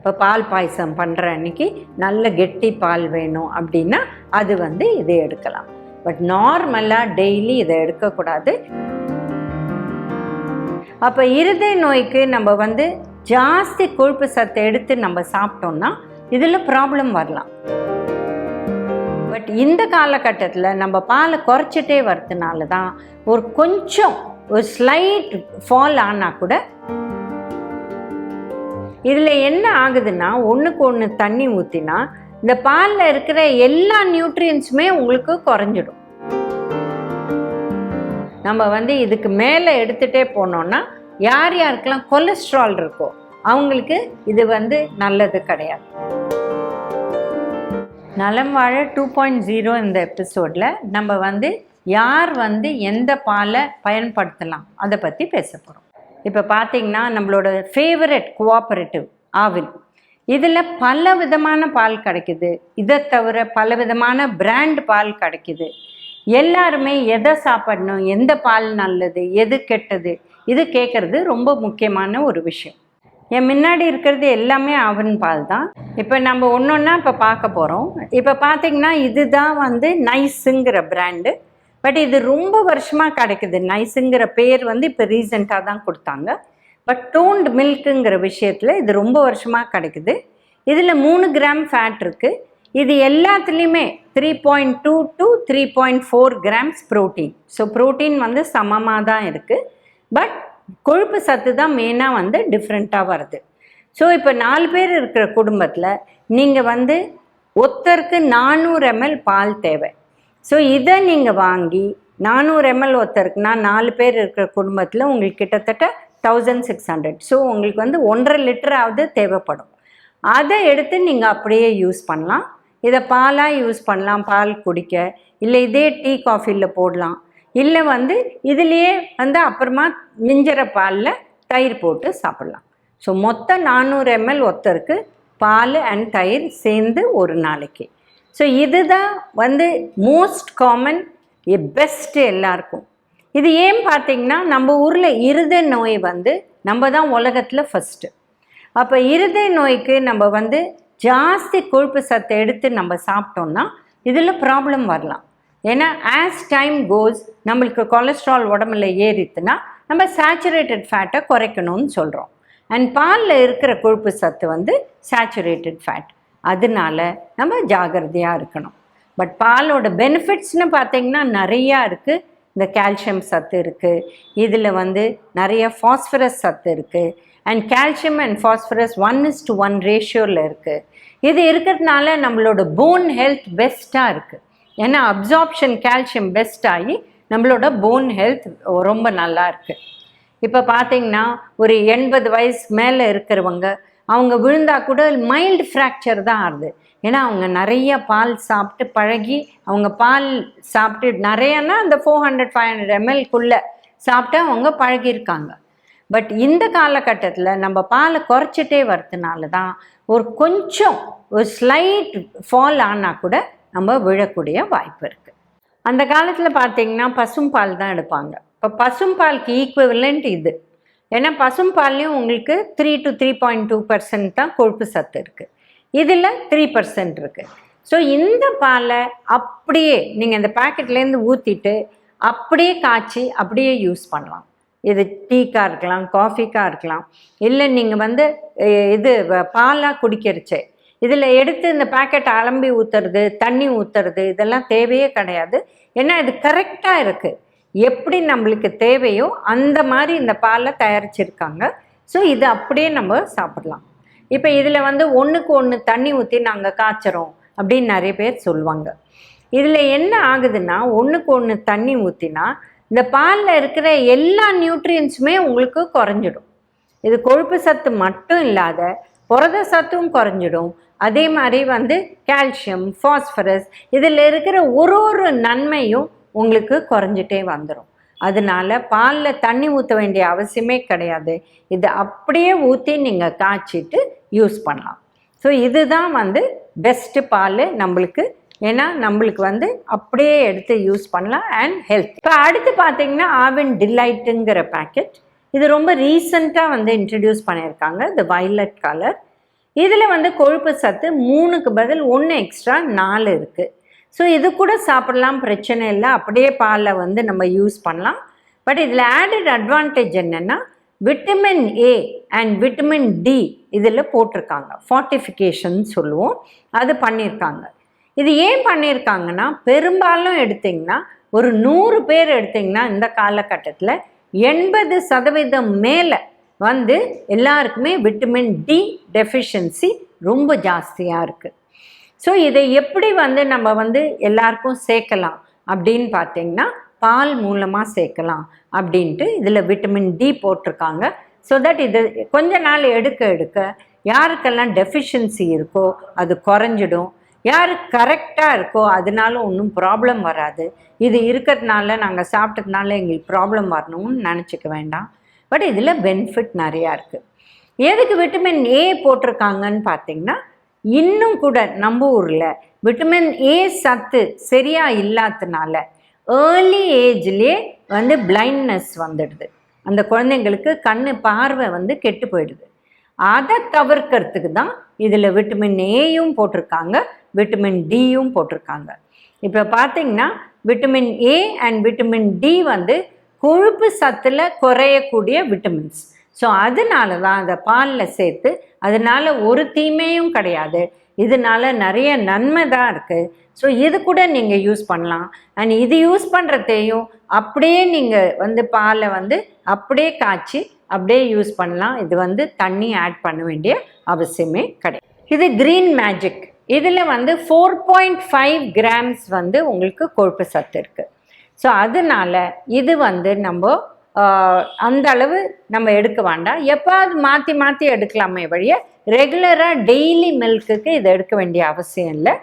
இப்போ பால் பாயசம் பண்ணுற அன்னைக்கு நல்ல கெட்டி பால் வேணும் அப்படின்னா அது வந்து இதை எடுக்கலாம். பட் நார்மலாக டெய்லி இதை எடுக்கக்கூடாது. அப்போ இருதய நோய்க்கு நம்ம வந்து ஜாஸ்தி கொழுப்பு சத்தை எடுத்து நம்ம சாப்பிட்டோம்னா இதில் ப்ராப்ளம் வரலாம். பட் இந்த காலகட்டத்தில் நம்ம பாலை குறைச்சிட்டே வரதுனால தான் ஒரு கொஞ்சம் ஒரு ஸ்லைட் ஃபால் ஆனால் கூட இதில் என்ன ஆகுதுன்னா ஒன்றுக்கு ஒன்று தண்ணி ஊற்றினா இந்த பாலில் இருக்கிற எல்லா நியூட்ரியன்ஸுமே உங்களுக்கு குறைஞ்சிடும். நம்ம வந்து இதுக்கு மேலே எடுத்துகிட்டே போனோம்னா யார் யாருக்கெல்லாம் கொலஸ்ட்ரால் இருக்கோ அவங்களுக்கு இது வந்து நல்லது கிடையாது. நலம் வாழ டூ பாயிண்ட் ஜீரோ இந்த எபிசோடில் நம்ம வந்து யார் வந்து எந்த பாலை பயன்படுத்தலாம் அதை பற்றி பேச போகிறோம் இப்போ பார்த்தீங்கன்னா நம்மளோட ஃபேவரட் கோஆபரேட்டிவ் ஆவின் இதில் பல விதமான பால் கிடைக்குது. இதை தவிர பல விதமான பிராண்ட் பால் கிடைக்குது. எல்லாருமே எதை சாப்பிடணும் எந்த பால் நல்லது எது கெட்டது இது கேட்குறது ரொம்ப முக்கியமான ஒரு விஷயம். என் முன்னாடி இருக்கிறது எல்லாமே ஆவன் பால் தான். இப்போ நம்ம ஒன்று ஒன்றா இப்போ பார்க்க போகிறோம் இப்போ பார்த்தீங்கன்னா இதுதான் வந்து நைஸுங்கிற பிராண்டு பட் இது ரொம்ப வருஷமாக கிடைக்குது. நைஸுங்கிற பேர் வந்து இப்போ ரீசெண்டாக தான் கொடுத்தாங்க. பட் டோன்ட் மில்க்குங்கிற விஷயத்தில் இது ரொம்ப வருஷமாக கிடைக்குது. இதில் மூணு கிராம் ஃபேட் இருக்குது இது எல்லாத்துலேயுமே three point two to three point four grams protein so protein வந்து சமமாக தான் இருக்குது பட் கொழுப்பு சத்து தான் மெயினாக வந்து டிஃப்ரெண்ட்டாக வருது. ஸோ இப்போ நாலு பேர் இருக்கிற குடும்பத்தில் நீங்கள் வந்து ஒருத்தருக்கு நானூறு எம்எல் பால் தேவை. ஸோ இதை நீங்கள் வாங்கி நானூறு எம்எல் ஒருத்தருக்குனா நாலு பேர் இருக்கிற குடும்பத்தில் உங்களுக்கு கிட்டத்தட்ட தௌசண்ட் சிக்ஸ் ஹண்ட்ரட் ஸோ உங்களுக்கு வந்து ஒன்றரை லிட்டராவது தேவைப்படும். அதை எடுத்து நீங்கள் அப்படியே யூஸ் பண்ணலாம். இதை பாலாக யூஸ் பண்ணலாம். பால் குடிக்க. இல்லை இதே டீ காஃபியில் போடலாம். இல்லை வந்து இதுலேயே வந்து அப்புறமா மிஞ்சிற பாலில் தயிர் போட்டு சாப்பிட்லாம். ஸோ மொத்தம் நானூறு எம்எல் ஒருத்தருக்கு பால் அண்ட் தயிர் சேர்ந்து ஒரு நாளைக்கு. ஸோ இதுதான் வந்து மோஸ்ட் காமன் எ பெஸ்ட்டு எல்லாருக்கும். இது ஏன் பார்த்தீங்கன்னா நம்ம ஊரில் இருதய நோய் வந்து நம்ம தான் உலகத்தில் ஃபஸ்ட்டு அப்போ இருதய நோய்க்கு நம்ம வந்து ஜாஸ்தி கொழுப்பு சத்தை எடுத்து நம்ம சாப்பிட்டோம்னா இதில் ப்ராப்ளம் வரலாம். ஏன்னா ஆஸ் டைம் கோஸ் நம்மளுக்கு கொலஸ்ட்ரால் உடம்புல ஏறித்துனா நம்ம சேச்சுரேட்டட் ஃபேட்டை குறைக்கணும்னு சொல்கிறோம் அண்ட் பாலில் இருக்கிற கொழுப்பு சத்து வந்து சேச்சுரேட்டட் ஃபேட் அதனால நம்ம ஜாகிரதையாக இருக்கணும். பட் பாலோட பெனிஃபிட்ஸ்னு பார்த்தீங்கன்னா நிறையா இருக்குது இந்த கால்சியம் சத்து இருக்குது இதில் வந்து நிறைய ஃபாஸ்பரஸ் சத்து இருக்குது and calcium and phosphorus one is to one ரேஷியோவில் இருக்குது இது இருக்கிறதுனால நம்மளோட போன் ஹெல்த் பெஸ்ட்டாக இருக்குது ஏன்னா அப்சார்ப்ஷன் கால்சியம் பெஸ்ட் ஆகி நம்மளோட போன் ஹெல்த் ரொம்ப நல்லா இருக்குது இப்போ பார்த்தீங்கன்னா ஒரு எண்பது வயசு மேலே இருக்கிறவங்க அவங்க விழுந்தா கூட மைல்டு ஃப்ராக்சர் தான் ஆகுது ஏன்னா அவங்க நிறைய பால் சாப்பிட்டு பழகி அவங்க பால் சாப்பிட்டு நிறையன்னா அந்த ஃபோர் ஹண்ட்ரட் ஃபைவ் ஹண்ட்ரட் எம்எல்குள்ளே சாப்பிட்டு அவங்க பழகியிருக்காங்க. பட் இந்த காலகட்டத்தில் நம்ம பாலை குறைச்சிட்டே வரதுனால தான் ஒரு கொஞ்சம் ஒரு ஸ்லைட் ஃபால் ஆனால் கூட நம்ம விழக்கூடிய வாய்ப்பு இருக்குது அந்த காலத்தில் பார்த்தீங்கன்னா பசும்பால் தான் எடுப்பாங்க. இப்போ பசும்பாலுக்கு ஈக்குவலண்ட் இது. ஏன்னா பசும்பால்லையும் உங்களுக்கு three to three point two percent தான் கொழுப்பு சத்து இருக்குது இதில் த்ரீ பர்சன்ட் இருக்குது ஸோ இந்த பாலை அப்படியே நீங்கள் இந்த பேக்கெட்லேருந்து ஊற்றிட்டு அப்படியே காய்ச்சி அப்படியே யூஸ் பண்ணலாம். இது டீக்காக இருக்கலாம் காஃபிக்காக இருக்கலாம். இல்லை நீங்கள் வந்து இது வ- பாலாக குடிக்கிறச்சே இதில் எடுத்து இந்த பேக்கெட் அலம்பி ஊற்றுறது தண்ணி ஊற்றுறது இதெல்லாம் தேவையே கிடையாது. ஏன்னா இது கரெக்டாக இருக்குது எப்படி நம்மளுக்கு தேவையோ அந்த மாதிரி இந்த பாலை தயாரிச்சிருக்காங்க. ஸோ இது அப்படியே நம்ம சாப்பிடலாம். இப்போ இதில் வந்து ஒன்றுக்கு ஒன்று தண்ணி ஊற்றி நாங்கள் காய்ச்சறோம் அப்படின்னு நிறைய பேர் சொல்லுவாங்க. இதில் என்ன ஆகுதுன்னா ஒன்றுக்கு ஒன்று தண்ணி ஊற்றினா இந்த பாலில் இருக்கிற எல்லா நியூட்ரியன்ஸுமே உங்களுக்கு குறைஞ்சிடும். இது கொழுப்பு சத்து மட்டும் இல்லாத புரத சத்தும் குறைஞ்சிடும். அதே மாதிரி வந்து கால்சியம் ஃபாஸ்பரஸ் இதில் இருக்கிற ஒரு ஒரு நன்மையும் உங்களுக்கு குறைஞ்சிட்டே வந்துடும் அதனால பாலில் தண்ணி ஊற்ற வேண்டிய அவசியமே கிடையாது. இது அப்படியே ஊற்றி நீங்கள் காய்ச்சிட்டு யூஸ் பண்ணலாம். ஸோ இதுதான் வந்து பெஸ்ட்டு பால் நம்மளுக்கு. ஏன்னா நம்மளுக்கு வந்து அப்படியே எடுத்து யூஸ் பண்ணலாம் அண்ட் ஹெல்த் இப்போ அடுத்து பார்த்தீங்கன்னா ஆவின் டிலைட்டுங்கிற பேக்கெட் இது ரொம்ப ரீசண்டாக வந்து இன்ட்ரடியூஸ் பண்ணியிருக்காங்க இந்த violet கலர் இதில் வந்து கொழுப்பு சத்து மூணுக்கு பதில் ஒன்று எக்ஸ்ட்ரா நாலு இருக்குது ஸோ இது கூட சாப்பிடலாம் பிரச்சனை இல்லை. அப்படியே பாலை வந்து நம்ம யூஸ் பண்ணலாம். பட் இதில் ஆடட் அட்வான்டேஜ் என்னென்னா vitamin A and vitamin D இதில் போட்டிருக்காங்க. ஃபார்ட்டிஃபிகேஷன் சொல்லுவோம். அது பண்ணியிருக்காங்க இது ஏன் பண்ணியிருக்காங்கன்னா பெரும்பாலும் எடுத்திங்கன்னா ஒரு நூறு பேர் எடுத்திங்கன்னா இந்த காலகட்டத்தில் எண்பது சதவீதம் மேலே வந்து எல்லாருக்குமே விட்டமின் டி டெஃபிஷியன்சி ரொம்ப ஜாஸ்தியாக இருக்குது ஸோ இதை எப்படி வந்து நம்ம வந்து எல்லாருக்கும் சேர்க்கலாம் அப்படின்னு பார்த்தீங்கன்னா பால் மூலமாக சேர்க்கலாம் அப்படின்ட்டு இதில் விட்டமின் டி போட்டிருக்காங்க. ஸோ தட் இது கொஞ்ச நாள் எடுக்க எடுக்க யாருக்கெல்லாம் டெஃபிஷியன்சி இருக்கோ அது குறைஞ்சிடும். யார் கரெக்டாக இருக்கோ அதனால ஒன்றும் ப்ராப்ளம் வராது. இது இருக்கிறதுனால நாங்கள் சாப்பிட்டதுனால எங்களுக்கு ப்ராப்ளம் வரணும்னு நினச்சிக்க வேண்டாம். பட் இதில் பெனிஃபிட் நிறையா இருக்குது எதுக்கு விட்டமின் ஏ போட்டிருக்காங்கன்னு பார்த்தீங்கன்னா இன்னும் கூட நம்ம ஊரில் விட்டமின் ஏ சத்து சரியாக இல்லாததுனால ஏர்லி ஏஜ்லேயே வந்து பிளைண்ட்னஸ் வந்துடுது. அந்த குழந்தைங்களுக்கு கண் பார்வை வந்து கெட்டு போயிடுது. அதை தவிர்க்கிறதுக்கு தான் இதில் விட்டமின் ஏயும் போட்டிருக்காங்க விட்டமின் டியும் போட்டிருக்காங்க. இப்போ பார்த்தீங்கன்னா vitamin A and vitamin D வந்து கொழுப்பு சத்தில் குறையக்கூடிய விட்டமின்ஸ் ஸோ அதனால தான் அதை பாலில் சேர்த்து அதனால ஒரு தீமையும் கிடையாது. இதனால நிறைய நன்மை தான் இருக்குது ஸோ இது கூட நீங்கள் யூஸ் பண்ணலாம். அண்ட் இது யூஸ் பண்ணுறதையும் அப்படியே நீங்கள் வந்து பாலை வந்து அப்படியே காய்ச்சி அப்படியே யூஸ் பண்ணலாம். இது வந்து தண்ணி ஆட் பண்ண வேண்டிய அவசியமே கிடையாது. இது க்ரீன் மேஜிக். இதில் வந்து ஃபோர் பாயிண்ட் ஃபைவ் கிராம்ஸ் வந்து உங்களுக்கு கொழுப்பு சத்து இருக்குது ஸோ அதனால இது வந்து நம்ம அந்த அளவு நம்ம எடுக்க வேண்டாம். எப்பாவது மாற்றி மாற்றி எடுக்கலாமே வழிய ரெகுலராக டெய்லி மில்க்குக்கு இதை எடுக்க வேண்டிய அவசியம் இல்லை.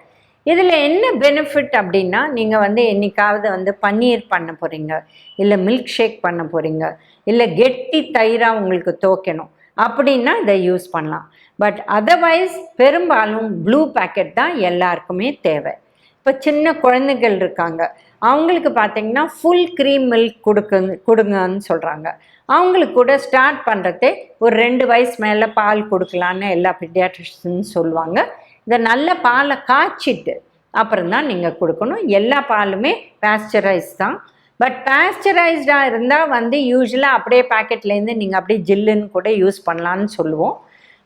இதில் என்ன பெனிஃபிட் அப்படின்னா நீங்கள் வந்து என்னைக்காவது வந்து பன்னீர் பண்ண போகிறீங்க இல்லை மில்க் ஷேக் பண்ண போகிறீங்க இல்லை கெட்டி தயிராக உங்களுக்கு துவைக்கணும் அப்படின்னா இதை யூஸ் பண்ணலாம். பட் அதர்வைஸ் பெரும்பாலும் ப்ளூ பேக்கெட் தான் எல்லாருக்குமே தேவை. இப்போ சின்ன குழந்தைகள் இருக்காங்க அவங்களுக்கு பார்த்தீங்கன்னா ஃபுல் க்ரீம் மில்க் கொடுக்கு கொடுங்கன்னு சொல்கிறாங்க அவங்களுக்கு கூட ஸ்டார்ட் பண்ணுறதே ஒரு ரெண்டு வயசு மேலே பால் கொடுக்கலான்னு எல்லா pediatricians சொல்லுவாங்க. இதை நல்ல பாலை காய்ச்சிட்டு அப்புறம் தான் நீங்கள் கொடுக்கணும். எல்லா பாலுமே பேஸ்டரைஸ் தான். பட் பேஸ்டரைஸ்டாக இருந்தால் வந்து யூஸ்வலாக அப்படியே பாக்கெட்லேருந்து நீங்கள் அப்படியே ஜில்லுன்னு கூட யூஸ் பண்ணலான்னு சொல்லுவோம்.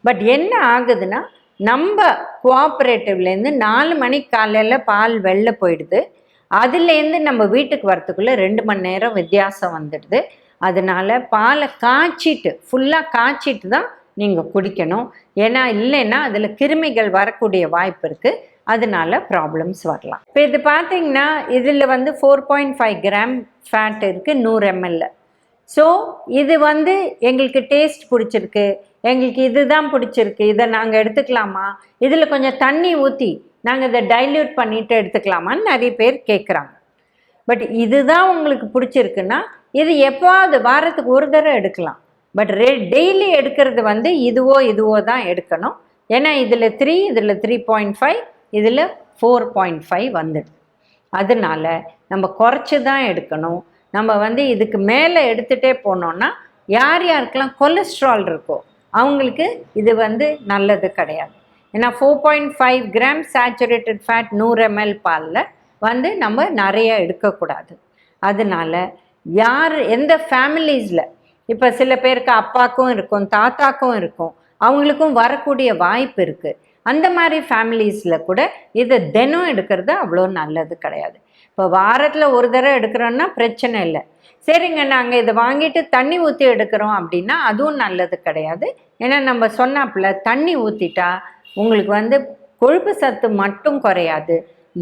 பட் என்ன ஆகுதுன்னா நம்ம கோஆப்ரேட்டிவ்லேருந்து நாலு மணிக்கு காலையில் பால் வெளில போயிடுது. அதுலேருந்து நம்ம வீட்டுக்கு வரத்துக்குள்ளே ரெண்டு மணி நேரம் வித்தியாசம் வந்துடுது. அதனால பாலை காய்ச்சிட்டு ஃபுல்லாக காய்ச்சிட்டு தான் நீங்கள் குடிக்கணும். ஏன்னா இல்லைன்னா அதில் கிருமிகள் வரக்கூடிய வாய்ப்பு இருக்குது அதனால ப்ராப்ளம்ஸ் வரலாம். இப்போ இது பார்த்தீங்கன்னா இதில் வந்து four point five gram fat இருக்குது நூறு எம்எல்ல ஸோ இது வந்து எங்களுக்கு டேஸ்ட் பிடிச்சிருக்கு. எங்களுக்கு இதுதான் பிடிச்சிருக்கு. இதை நாங்கள் எடுத்துக்கலாமா? இதில் கொஞ்சம் தண்ணி ஊற்றி நாங்கள் இதை டைல்யூட் பண்ணிட்டு எடுத்துக்கலாமான்னு நிறைய பேர் கேட்குறாங்க பட் இதுதான் உங்களுக்கு பிடிச்சிருக்குன்னா இது எப்போவாது வாரத்துக்கு ஒரு தடவை எடுக்கலாம். பட் ரே டெய்லி எடுக்கிறது வந்து இதுவோ இதுவோ தான் எடுக்கணும். ஏன்னா இதில் த்ரீ இதில் த்ரீ பாயிண்ட் ஃபைவ் இதில் ஃபோர் பாயிண்ட் ஃபைவ் வந்துடுது. அதனால நம்ம குறைச்சி தான் எடுக்கணும். நம்ம வந்து இதுக்கு மேலே எடுத்துகிட்டே போனோம்னா யார் யாருக்கெல்லாம் கொலஸ்ட்ரால் இருக்கோ அவங்களுக்கு இது வந்து நல்லது கிடையாது. ஏன்னா four point five gram saturated fat நூறு எம்எல் பாலில் வந்து நம்ம நிறைய எடுக்கக்கூடாது. அதனால யார் எந்த ஃபேமிலிஸில் இப்போ சில பேருக்கு அப்பாக்கும் இருக்கும் தாத்தாக்கும் இருக்கும் அவங்களுக்கும் வரக்கூடிய வாய்ப்பு இருக்குது அந்த மாதிரி ஃபேமிலிஸில் கூட இதை தினம் எடுக்கிறது அவ்வளோ நல்லது கிடையாது. இப்போ வாரத்தில் ஒரு தடவை எடுக்கிறோன்னா பிரச்சனை இல்லை. சரிங்க நாங்கள் இதை வாங்கிட்டு தண்ணி ஊற்றி எடுக்கிறோம் அப்படின்னா அதுவும் நல்லது கிடையாது. ஏன்னா நம்ம சொன்னாப்புல தண்ணி ஊற்றிட்டா உங்களுக்கு வந்து கொழுப்பு சத்து மட்டும் குறையாது.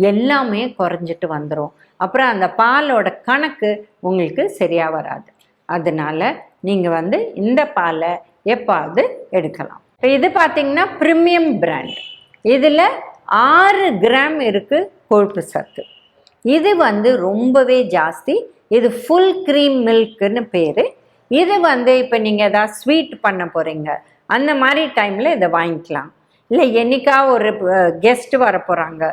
எல்லாமே குறைஞ்சிட்டு வந்துடும் அப்புறம் அந்த பாலோட கணக்கு உங்களுக்கு சரியாக வராது. அதனால நீங்கள் வந்து இந்த பாலை எப்பாவது எடுக்கலாம். இப்போ இது பார்த்தீங்கன்னா ப்ரீமியம் பிராண்ட் இதில் ஆறு கிராம் இருக்குது கொழுப்பு சத்து. இது வந்து ரொம்பவே ஜாஸ்தி. இது ஃபுல் க்ரீம் மில்க்குன்னு பேர். இது வந்து இப்போ நீங்கள் எதாவது ஸ்வீட் பண்ண போகிறீங்க அந்த மாதிரி டைமில் இதை வாங்கிக்கலாம். இல்லை என்னைக்கா ஒரு கெஸ்ட் வர போகிறாங்க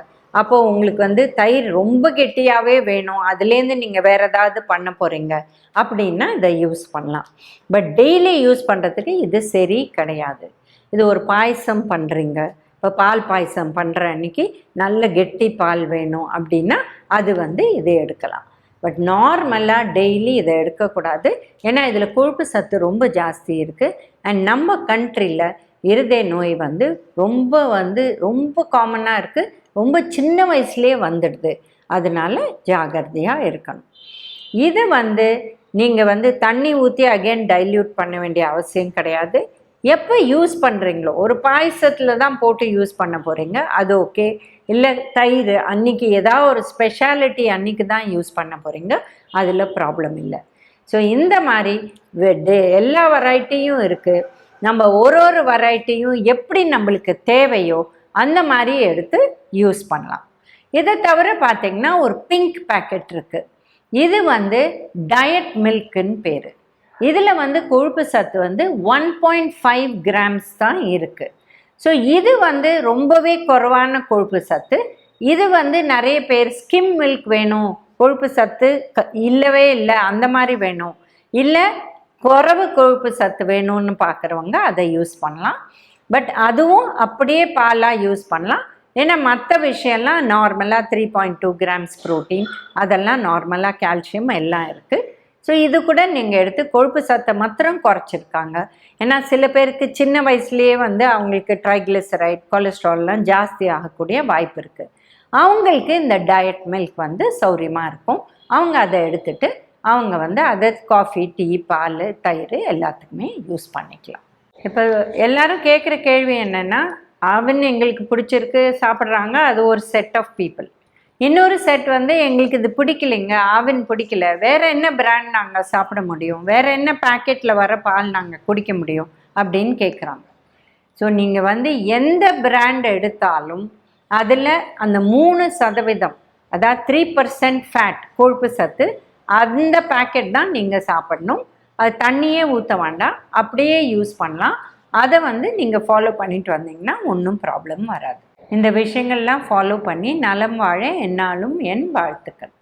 அப்போ உங்களுக்கு வந்து தயிர் ரொம்ப கெட்டியாகவே வேணும். அதுலேருந்து நீங்கள் வேறு ஏதாவது பண்ண போகிறீங்க அப்படின்னா இதை யூஸ் பண்ணலாம். பட் டெய்லி யூஸ் பண்ணுறதுக்கு இது சரி கிடையாது. இது ஒரு பாயசம் பண்ணுறீங்க இப்போ பால் பாயசம் பண்ணுற அன்னைக்கு நல்ல கெட்டி பால் வேணும் அப்படின்னா அது வந்து இதை எடுக்கலாம். பட் நார்மலாக டெய்லி இதை எடுக்கக்கூடாது. ஏன்னா இதில் கொழுப்பு சத்து ரொம்ப ஜாஸ்தி இருக்குது அண்ட் நம்ம கண்ட்ரியில் இருதய நோய் வந்து ரொம்ப வந்து ரொம்ப காமனாக இருக்குது ரொம்ப சின்ன வயசுலேயே வந்துடுது. அதனால ஜாகிரதையாக இருக்கணும். இது வந்து நீங்கள் வந்து தண்ணி ஊற்றி அகைன் டைல்யூட் பண்ண வேண்டிய அவசியம் கிடையாது. எப்போ யூஸ் பண்ணுறீங்களோ ஒரு பாயசத்தில் தான் போட்டு யூஸ் பண்ண போகிறீங்க அது ஓகே இல்லை தயிர் அன்னைக்கு ஏதாவது ஒரு ஸ்பெஷாலிட்டி அன்னைக்கு தான் யூஸ் பண்ண போகிறீங்க அதில் ப்ராப்ளம் இல்லை. ஸோ இந்த மாதிரி எல்லா வெரைட்டியும் இருக்குது நம்ம ஒரு ஒரு வெரைட்டியும் எப்படி நம்மளுக்கு தேவையோ அந்த மாதிரி எடுத்து யூஸ் பண்ணலாம். இதை தவிர பார்த்திங்கன்னா ஒரு பிங்க் பேக்கெட் இருக்குது இது வந்து டயட் மில்க்குன்னு பேர். இதில் வந்து கொழுப்பு சத்து வந்து ஒன் பாயிண்ட் ஃபைவ் கிராம்ஸ் தான் இருக்குது ஸோ இது வந்து ரொம்பவே குறைவான கொழுப்பு சத்து. இது வந்து நிறைய பேர் ஸ்கிம் மில்க் வேணும். கொழுப்பு சத்து க- இல்லவே இல்லை. அந்த மாதிரி வேணும். இல்லை குறவு கொழுப்பு சத்து வேணும்னு பார்க்குறவங்க அதை யூஸ் பண்ணலாம். பட் அதுவும் அப்படியே பாலாக யூஸ் பண்ணலாம். ஏன்னா மற்ற விஷயம்லாம் நார்மலாக three point two grams protein அதெல்லாம் நார்மலாக கால்சியம் எல்லாம் இருக்குது ஸோ இது கூட நீங்கள் எடுத்து கொழுப்பு சத்தை மாத்திரம் குறைச்சிருக்காங்க. ஏன்னா சில பேருக்கு சின்ன வயசுலேயே வந்து அவங்களுக்கு ட்ரைக்ளிசரைட் கொலஸ்ட்ரால்லாம் ஜாஸ்தி ஆகக்கூடிய வாய்ப்பு இருக்குது அவங்களுக்கு இந்த டயட் மில்க் வந்து சௌரியமாக இருக்கும். அவங்க அதை எடுத்துட்டு அவங்க வந்து அதை காஃபி டீ பால் தயிர் எல்லாத்துக்குமே யூஸ் பண்ணிக்கலாம். இப்போ எல்லாரும் கேட்குற கேள்வி என்னென்னா அவன் எங்களுக்கு பிடிச்சிருக்கு சாப்பிட்றாங்க அது ஒரு செட் ஆஃப் பீப்புள் இன்னொரு செட் வந்து எங்களுக்கு இது பிடிக்கலைங்க ஆவின் பிடிக்கல வேற என்ன பிராண்ட் நாங்கள் சாப்பிட முடியும் வேற என்ன பேக்கெட்டில் வர பால் நாங்கள் குடிக்க முடியும் அப்படின்னு கேட்குறாங்க ஸோ நீங்கள் வந்து எந்த பிராண்ட் எடுத்தாலும் அதில் அந்த மூணு சதவீதம் அதாவது த்ரீ பர்சன்ட் ஃபேட் கொழுப்பு சத்து அந்த பேக்கெட் தான் நீங்கள் சாப்பிடணும். அது தண்ணியே ஊற்ற வேண்டாம். அப்படியே யூஸ் பண்ணலாம். அதை வந்து நீங்கள் ஃபாலோ பண்ணிட்டு வந்தீங்கன்னா ஒன்றும் ப்ராப்ளம் வராது. இந்த விஷயங்கள்லாம் ஃபாலோ பண்ணி நலம் வாழ என்னாலும் என் வாழ்த்துக்கள்.